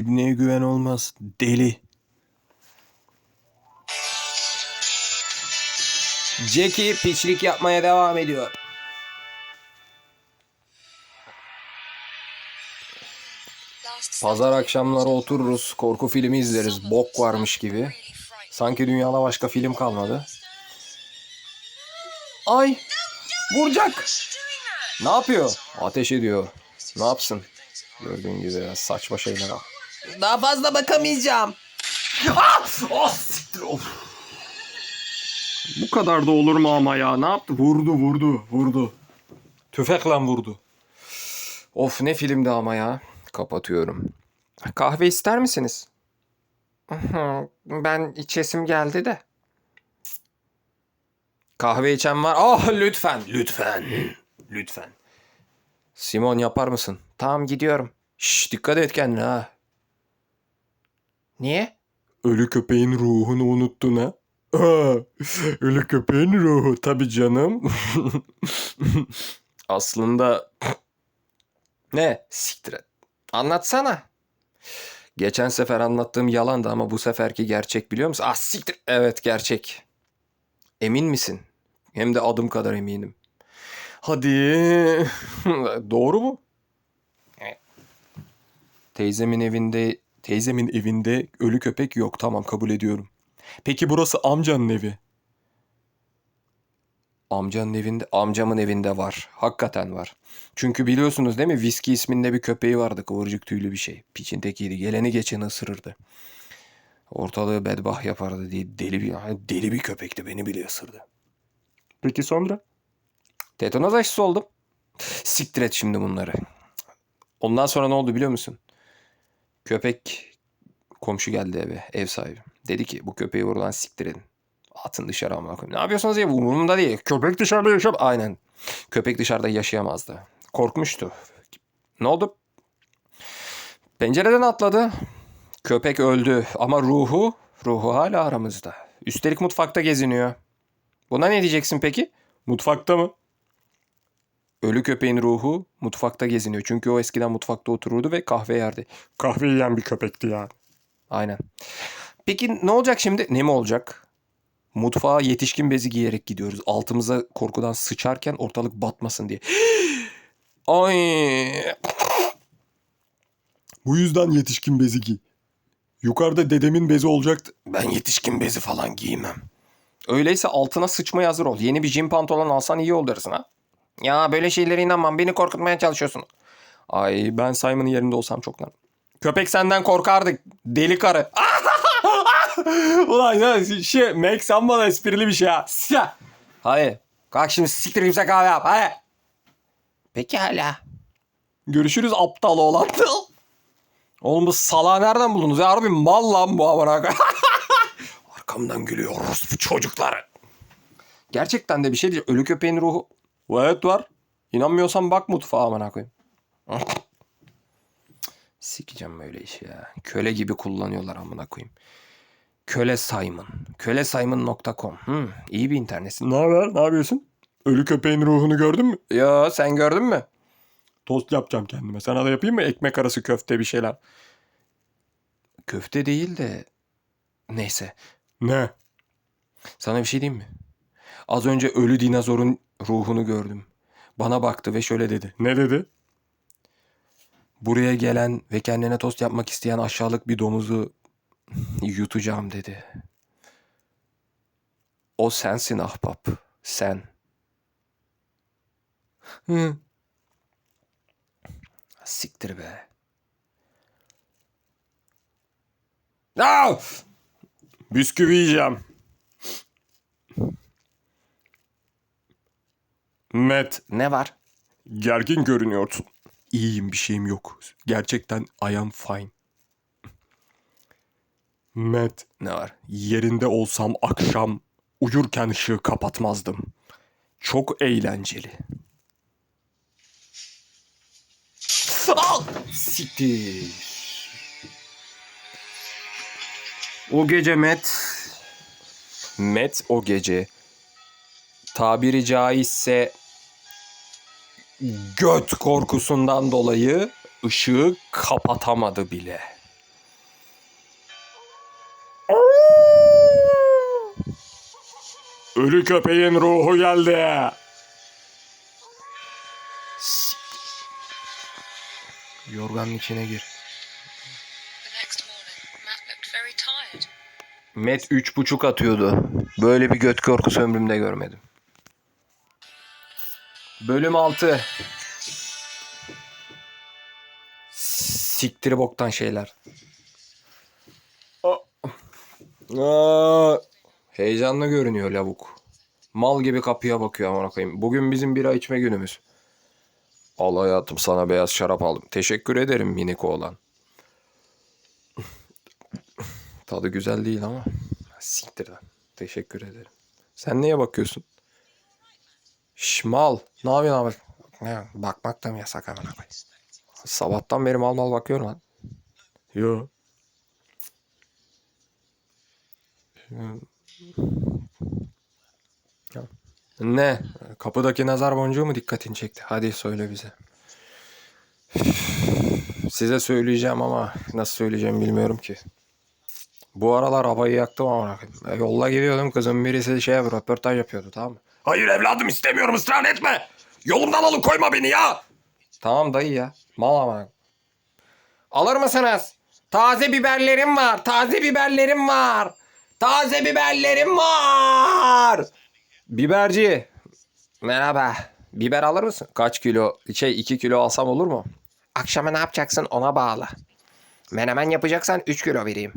İbneye güven olmaz. Deli. Jackie piçlik yapmaya devam ediyor. Pazar akşamları otururuz, korku filmi izleriz, bok varmış gibi. Sanki dünyada başka film kalmadı. Ay! Vuracak! Ne yapıyor? Ateş ediyor. Ne yapsın? Gördüğün gibi saçma şeyler. Daha fazla bakamayacağım. Oh siktir of. Bu kadar da olur mu ama ya? Ne yaptı? Vurdu vurdu vurdu. Tüfekle vurdu. Of ne filmdi ama ya. Kapatıyorum. Kahve ister misiniz? Ben içesim geldi de. Kahve içen var. Ah lütfen, lütfen, lütfen. Simon yapar mısın? Tamam gidiyorum. Şş dikkat et kendine ha. Niye? Ölü köpeğin ruhunu unuttun ha? Aa, ölü köpeğin ruhu tabii canım. Aslında ne? Siktir et. Anlatsana. Geçen sefer anlattığım yalandı ama bu seferki gerçek biliyor musun? Ah siktir. Evet gerçek. Emin misin? Hem de adım kadar eminim. Hadi. Doğru mu? Teyzemin evinde Teyzemin evinde ölü köpek yok tamam kabul ediyorum. Peki burası amcanın evi. amcanın evinde, amcamın evinde var. Hakikaten var. Çünkü biliyorsunuz değil mi? Viski isminde bir köpeği vardı. Kıvırcık tüylü bir şey. Piçin tekiydi. Geleni geçeni ısırırdı. Ortalığı bedbah yapardı diye deli bir deli bir köpekti. Beni bile ısırdı. Peki sonra? Tetanoz aşısı oldum. Siktir et şimdi bunları. Ondan sonra ne oldu biliyor musun? Köpek komşu geldi eve, ev sahibi. Dedi ki bu köpeği buradan siktir edin. Atın dışarı ama. Ne yapıyorsunuz ya? Umurumda değil. Köpek dışarıda yaşam. Aynen. Köpek dışarıda yaşayamazdı. Korkmuştu. Ne oldu? Pencereden atladı. Köpek öldü ama ruhu, ruhu hala aramızda. Üstelik mutfakta geziniyor. Buna ne diyeceksin peki? Mutfakta mı? Ölü köpeğin ruhu mutfakta geziniyor. Çünkü o eskiden mutfakta otururdu ve kahve yerdi. Kahve yiyen bir köpekti ya. Aynen. Peki ne olacak şimdi? Ne mi olacak? Mutfağa yetişkin bezi giyerek gidiyoruz. Altımıza korkudan sıçarken ortalık batmasın diye. Ay. Bu yüzden yetişkin bezi giy. Yukarıda dedemin bezi olacaktı. Ben yetişkin bezi falan giymem. Öyleyse altına sıçmaya hazır ol. Yeni bir jim pantolon alsan iyi olur dersin ha. Ya böyle şeylere inanmam. Beni korkutmaya çalışıyorsun. Ay ben Simon'ın yerinde olsam çoktan. Köpek senden korkardı. Deli karı. Ulan ya şey Mac sen bana esprili bir şey ha. Siyah. Hayır. Kalk şimdi siktir kimse kahve yap. Hadi. Peki hala. Görüşürüz aptal oğlan. Oğlum bu salağı nereden buldunuz ya? Harbi mal lan bu amına. Arkamdan gülüyoruz bu çocuklar. Gerçekten de bir şey diyeceğim. Ölü köpeğin ruhu. Evet var. İnanmıyorsan bak mutfağa amına koyayım. Sikeceğim böyle işi ya. Köle gibi kullanıyorlar amına koyayım. Köle Simon. Kölesimon.com. Hmm, iyi bir internet. ne haber? Ne yapıyorsun? Ölü köpeğin ruhunu gördün mü? Ya sen gördün mü? Tost yapacağım kendime. Sana da yapayım mı? Ekmek arası köfte bir şeyler. Köfte değil de neyse. Ne? Sana bir şey diyeyim mi? Az önce ölü dinozorun ruhunu gördüm. Bana baktı ve şöyle dedi. Ne dedi? Buraya gelen ve kendine tost yapmak isteyen aşağılık bir domuzu yutacağım dedi. O sensin ahbap. Sen. Hı. Siktir be. Aa! Bisküvi yiyeceğim. Matt, Ne var? gergin görünüyorsun. İyiyim bir şeyim yok. Gerçekten I am fine. Matt, Ne var? yerinde olsam akşam uyurken ışığı kapatmazdım. Çok eğlenceli. Al! Siktir. O gece Met Met o gece tabiri caizse Hmm. göt korkusundan dolayı ışığı kapatamadı bile. Ölü köpeğin ruhu geldi. Yorganın içine gir. Met üç buçuk atıyordu. Böyle bir göt korkusu ömrümde görmedim. Bölüm 6. Siktir boktan şeyler. Aa, heyecanlı görünüyor lavuk. Mal gibi kapıya bakıyor amına koyayım. Bugün bizim bira içme günümüz. Al hayatım sana beyaz şarap aldım. Teşekkür ederim minik oğlan. Tadı güzel değil ama. Siktir lan. Teşekkür ederim. Sen neye bakıyorsun? Şmal. Ne yapıyorsun abi? Ne, bakmak da mı yasak amına koyayım? Sabahtan beri mal mal bakıyorum lan. Yo. Ne? Kapıdaki nazar boncuğu mu dikkatini çekti? Hadi söyle bize. Size söyleyeceğim ama nasıl söyleyeceğim bilmiyorum ki. Bu aralar havayı yaktım ama yolla gidiyordum kızım birisi şey röportaj yapıyordu tamam mı? Hayır evladım istemiyorum ısrar etme. Yolumdan alıkoyma beni ya. Tamam dayı ya. Mal ama. Alır mısınız? Taze biberlerim var. Taze biberlerim var. Taze biberlerim var. Biberci. Merhaba. Biber alır mısın? Kaç kilo? Şey 2 kilo alsam olur mu? Akşama ne yapacaksın ona bağlı. Menemen yapacaksan 3 kilo vereyim.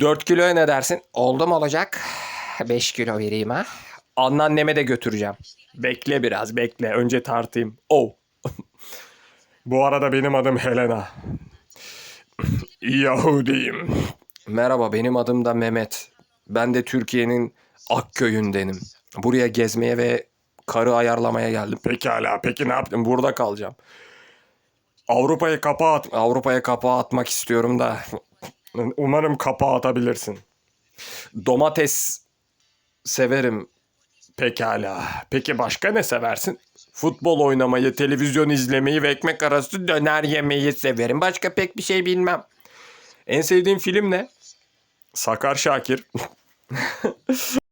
4 kiloya ne dersin? Oldu mu olacak? 5 kilo vereyim ha. Anneanneme de götüreceğim. Bekle biraz bekle. Önce tartayım. Oh. Bu arada benim adım Helena. Yahudiyim. Merhaba benim adım da Mehmet. Ben de Türkiye'nin Akköy'ündenim. Buraya gezmeye ve karı ayarlamaya geldim. Pekala peki ne yaptın? Burada kalacağım. Avrupa'yı kapağı at. Avrupa'ya kapağı atmak istiyorum da Umarım kapağı atabilirsin. domates severim. Pekala. Peki başka ne seversin? Futbol oynamayı, televizyon izlemeyi ve ekmek arası döner yemeyi severim. Başka pek bir şey bilmem. En sevdiğin film ne? Sakar Şakir.